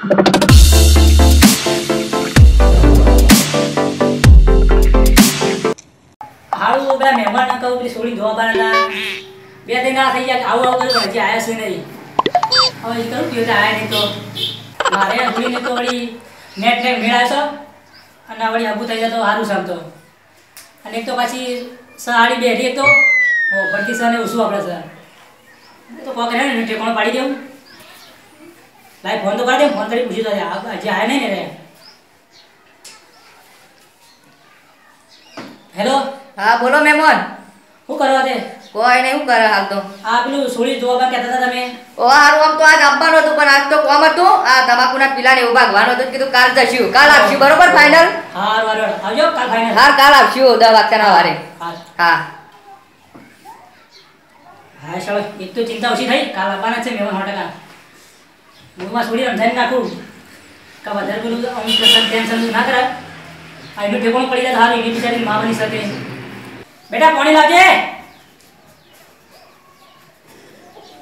હારું બધા મહેમાન ના કહું પેલી સોળી ધોવા બાર બે ત્રણ ના થઈ ગયા, આવું આવું કર્યું આયા છે નહીં. હવે આયા નહીં તો. વળી નેટ ને મેળાય છે. અને વળી આબુ થઈ જાય તો સારું છે અને એક તો પાછી સાડી બેઠી તો. ભરતી સર ને ઓછું આપણે સર તો કોક ને ઠેકાણું પાડી દેવું લાઈ ફોન તો કરી દે ફોન કરી પૂછી તો હજી આયા નહીં ને રે. હેલો હા બોલો મેમોન. શું કરવા તે? કોઈ નહીં શું કરે હાલ તો? આ પેલું સોળી બા કહેતા હતા તમે. ઓ હારું આમ તો આજ આપવાનું હતું પણ આજ તો કોમ હતું. આ તમાકુના પીલાને એવું ભાગવાનું હતું કીધું કાલ જશું. કાલ આપશું બરોબર ફાઇનલ હાર વાર આવજો કાલ ફાઇનલ હાર કાલ આપશું દસ વાગ્યાના વારે. હા. હા. હા ચાલો એક તો ચિંતા ઓછી થઈ. કાલ આવવાના છે મેમોન સો ટકા છોડી રમઝાઈ નાખું. કે વધારે પેલું અમુક ટેન્શન ટેન્શન ના કરાય. આ એનું ઠેકાણું પડી જાય હાલ એની બિચારી મા બની શકે. બેટા પાણી લાવજે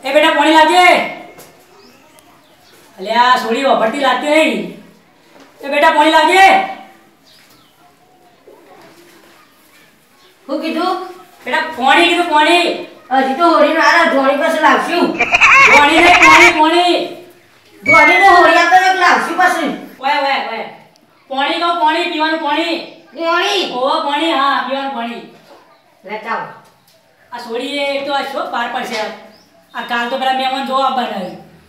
એ બેટા પાણી લાવજે એટલે આ છોડી વફરતી લાગતી નહીં એ બેટા પાણી લાવજે શું કીધું? બેટા પાણી કીધું પાણી. હજી તો હોળીનો આરા ધોળી પાસે લાવશું પાણી ને પાણી પાણી. ધોળી નો હોરિયા તો એક લાવશું પછી. ઓય ઓય ઓય. પાણી નો પાણી પીવાનું પાણી. પાણી? ઓ પાણી હા પીવાનું પાણી. લેતા આવો આ છોડીએ એક તો આ શો પાર પડશે. આ કાલ તો પેલા મહેમાન જોવા આવવાના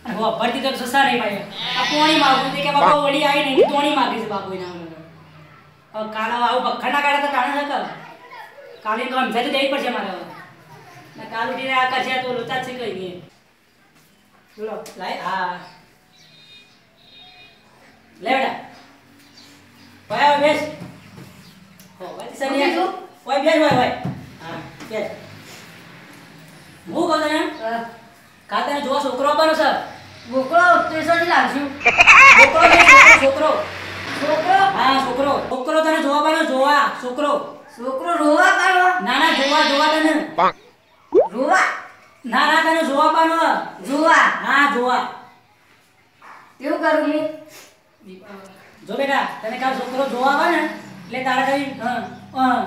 અને હો ભરતી તો સસા નહીં ભાઈ આ પાણી માગું છે. કે બાપા ઓડી આવી નહીં. તોણી માગી છે બાપુ એના હવે કાલ આવું ના કાઢે તો તાણે શકે કાલે તો સમજાય તો દેવી પડશે મારે હવે. ને કાલ ઉઠીને આ કરશે તો લોચા છે કઈ ગઈ બોલો લાય હા. લે બેટા ભાઈ બેસ. હો ભાઈ સનિયા બીજું? ઓય બેસ ઓય ઓય હા બેસ. હું કહું તને? કાલ તને જોવા છોકરો આવવાનો સર ત્રીસો થી લાવશું. છોકરો છોકરો છોકરો. હા છોકરો. છોકરો તને જોવા આવવાનો જોવા છોકરો. છોકરો રોવા કાઢો. ના ના જોવા જોવા તને. રોવા? ના ના તને જોવા આવવાનો જોવા. હા જોવા. કેવું કરું હું જો બેટા તને કાલ છોકરો જોવા આવે ને એટલે તારા ખાલી હા હા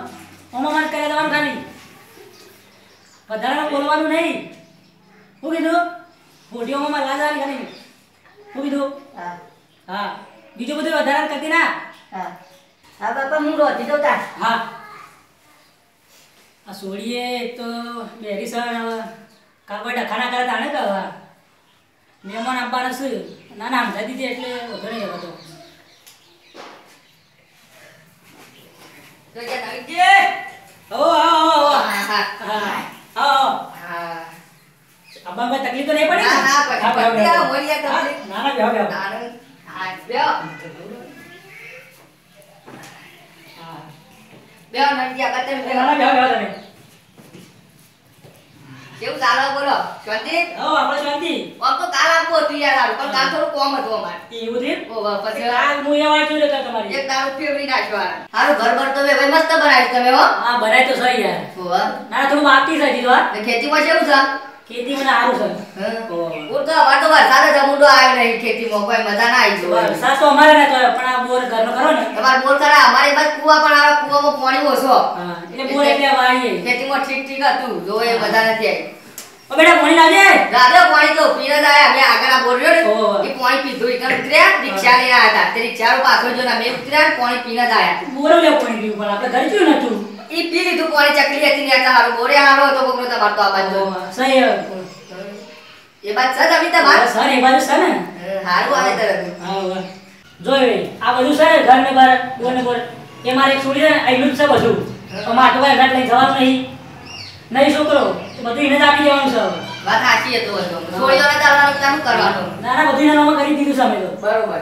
ઓમાં માર કર્યા દેવાનું ખાલી. વધારાનું બોલવાનું નહીં. શું કીધું? ફોટીઓમાં માર લાદવાની ખાલી. શું કીધું? હા. હા. બીજું બધું વધારાનું કરતી ના. હા. હા બાપા હું રોજી દઉં તા. હા. આ સોડીએ તો બેરી સર કાલ કોઈ ડખાના કરે તાણે કે હવે મહેમાન આપવાના છે ના ના સમજાઈ દીધી એટલે વધુ નહીં હવે તો તો કે નવી જે આવો આવો આવો હા હા હા. આવો હા. આમાં કોઈ તકલીફ તો નહીં પડી? ના. હા, બેહો, પડી. બેહો. આ નાના તકલીફ. હા, ના ના બેહો બેહો. નાનું હા બેહો. હા. બેહો નવી આગળ તમે ના ના બેહો બેહો બેહો તમે. કેવું ચાલો બોલો? શાંતિ? હો આપણે શાંતિ. આમ તો કાલ આપો હતું યાર પણ કાલ થોડું કોમ હતું અમાર. એવું થયું ઓ પછી આ હું એ વાત જોઈ લેતો તમારી. એક તારો ફેવરી નાખ્યો આ હારું. ઘર બર તો ભાઈ મસ્ત બનાવી તમે હો. હા બનાય તો સહી યાર. ઓ ના થોડું બાકી છે. ને ખેતીમાં કેવું છે? ખેતી મને સારું છે. હં? તો વાતો વાર સારે જ અમૂડો આવ્યો નહીં ખેતીમાં કોઈ મજા ના આવી. વરસાદ તો અમારે ના તો પણ આ બોર ઘરનો કરો ને. તમારે બોર ખરા અમારે બસ કુવા પણ આવે કુવામાં પાણી ઓછો. હા, એટલે બોર એટલે વાળીએ ખેતીમાં ઠીક ઠીક હતું જો એ બધા નથી આવી. ઓ બેટા પાણી લાવજે. રાધે પાણી તો પીને જ આયા મેં આગળ બોર રહ્યો ને એ પાણી પીધું. એ કર ઉતર્યા રિક્ષા લઈને આયા હતા. તે રિક્ષાનો પાછો જો ના મેં ઉતર્યા પાણી પીને જ આયા બોરો લે પાણી પીવું પણ આપણે ઘરે જોયું નતું. એ પી લીધું પાણી ચકલી હતી ને આ હારું બોરે હારો તો કોકનો તમાર તો આ બાજુ. સહી એ બાદ છે તમે તમાર સર એ બાજુ છે ને? હારું આવે તરત હા, જોઈ આ બધું છે ઘર ને બાર બોર ને બોર. એ મારે છોડી દે ને આયલું છે બધું. તો માટો ભાઈ ઘટ લઈ જવાનું નહીં. નહીં છોકરો બધું એને જ આપી દેવાનું છે વાત સાચી હતો હતો છોડીઓને તારા કામ કરવાનું. ના ના બધું એના કરી દીધું છે અમે તો. બરોબર.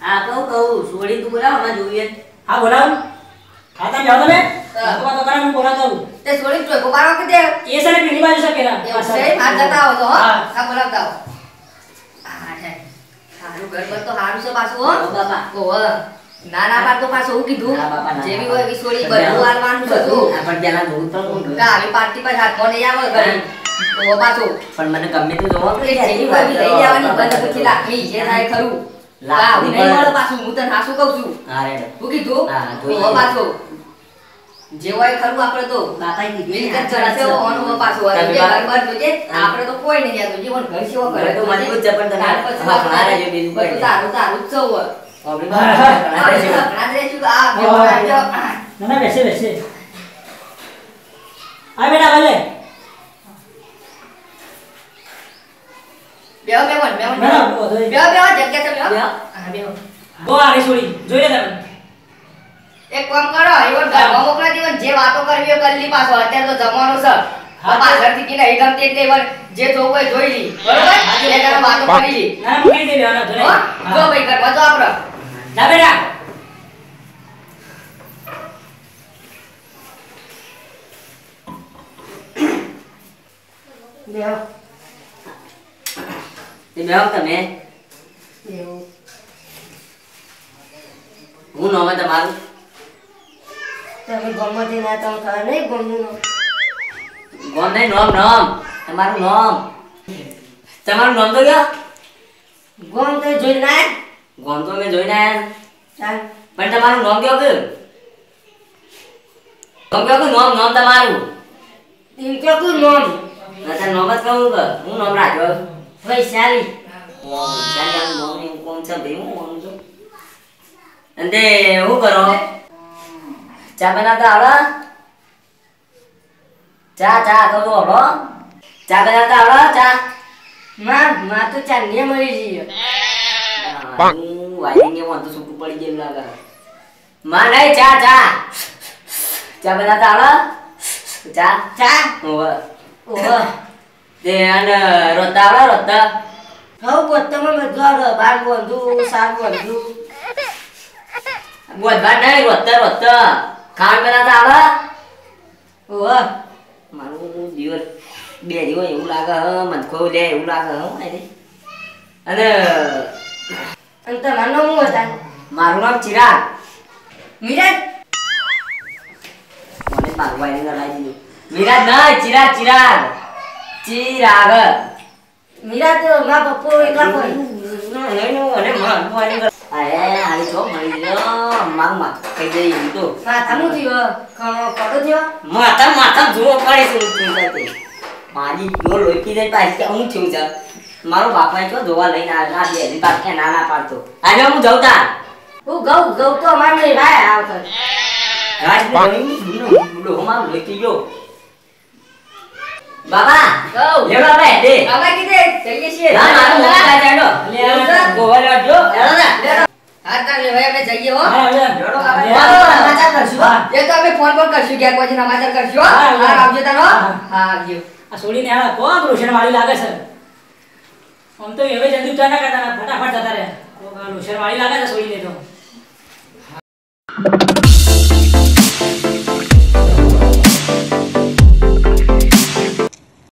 હા તો કહું છોડી તું બોલાવ અમે જોઈએ. હા બોલાવ. ખાતા જાવ તમે. હા. તો તો કરા હું બોલાવતો કરું તે છોડી તો એકો કે દે એ છે પેલી બાજુ છે પેલા? જતા આવો તો હા. હા બોલાવતા આવો. હા છે હારું ઘર પર તો હારું છે પાછું હો. હો બાપા. ઓહો ના ના પાર તો પાછું હું કીધું બાપા, જેવી હોય એવી છોડી બધું આલવાનું બધું પણ પેલા જોવું તો કા આવી પાર્ટી પર હાથ કોને આવે ઘરે ઓહો પાછું. પણ મને ગમે તું જોવા કે જેવી હોય લઈ જવાની બંધ પછી લાકડી જે થાય ખરું. હું નહીં મળે પાછું હું તને હાસું કહું છું. હા શું કીધું હા. પાછું. જે હોય ખરું આપણે તો. બાપાએ કીધું મિલકત ચડાશે ઓન પાછું હવે જે વાત- બાર જોજે આપણે તો કોઈ નહીં યાદ જોજે પણ ઘર સેવા કરે તો પણ તમે ત્યાર પછી હા, જે બીજું તારું તારું જ સૌ આપણી જ રહેશું તો આ. ના ના બેસે બેસે આ બેટા ભલે બેહો, બેહો, બેહો, બેહો. બેહો, જગ્યા છે, બેહો. હા, બેહો. બહુ આગળ છોડી જોઈ લે તમે એક કામ કરો ઈવન ઘરમાં મોકલા દીવન જે વાતો કરવી હોય કરી લી પાછો અત્યારે તો જમાનો છે તો પાછળથી કે નહીં ગમતી એટલે ઈવન જે જોવું હોય જોઈ લી બરોબર હા, એ તને વાતો કરી લી ના મૂકી દે બેવાનો તો હો? જો ભાઈ ઘરમાં જો આપણો જા બેટા બેહો તે બેહો તમે બેહો હું નામ તમારું તમે ગમત ના તમ ખબર નહીં ગમનું ગોમ નહીં નામ નામ તમારું નામ તમારું નામ તો કયો ગમ તો જોઈ ના ગોમ તો મેં જોઈને આયા ચાલ પણ તમારું નામ કયો કે નામ કયો કે નામ નામ તમારું ઈમ કે તું નોમ નતર નામ જ કહું કે હું નામ રાખ્યો વૈશાલી ચાલ નામ ને હું કોણ છે ભાઈ હું કોણ છું અને તે શું કરો ચા બનાવતા આવડે ચા ચા કહું તો આવડો ચા બનાવતા આવડે ચા માં માં તો ચાલ ને મળી જઈએ હું પડી ગયેલું લાગે માં નહીં ચા ચા ચા બનાવતા આવડે ચા ચા હોવે. ઓહો તે અને રોતા આવડે રોતા હવ પોતામાં બધું આવે બાર બોંધું સાર બોંધું બોધવા નહીં રોતા રોતા ખાણ આવડે મારું દિવસ બે દિવસ એવું લાગે હ મનખો લે એવું લાગે હ અને અને તમારું નામ શું હતા મારું નામ ચિરાગ મિરાજ મને મારું વાયરિંગ લગાવી દીધું મિરાજ નહીં ચિરાગ ચિરાગ ચિરાગ મિરાજ તો મા પપ્પો એકલા કોઈ અરે હારી છો મળી ગયો મારું માથું ખાઈ જાય એવું તો માથાનું થયો કડો થયો માથા માથા જુઓ પડે છે એવું થઈ જાય તે. મારી જો લોહી જાય પાછી કે હું થયું છે મારો બાપા તો ધોવા લઈને આવ્યો આ બે હજી બાકી ના ના પાડતો. આજે હું જઉં હું ગઉ ગઉ તો નહીં ભાઈ આવતો રાજ બુડો મારો ગયો. બાબા ગઉ. લેવડો આપણે દે અમે કીધે જઈએ છીએ. ના મારું મોં જાડો. લે, ગોવા લેવા જો. હેલો ને હા તાર લે ભાઈ અમે જઈએ હો. હા હવે લેવડો હા. કાકા કરશું એ તો અમે ફોન પર કરશું પછી સમાચાર કરશું હો. આવજો તારો હા. હા આવજો. આ છોડીને આ કોણ રોશન વાળી લાગે છે? આમ તો હવે જલ્દી ઉતાર ના કરતા, ફટાફટ જતા રહે. રોશન વાળી લાગે છે છોડીને તો.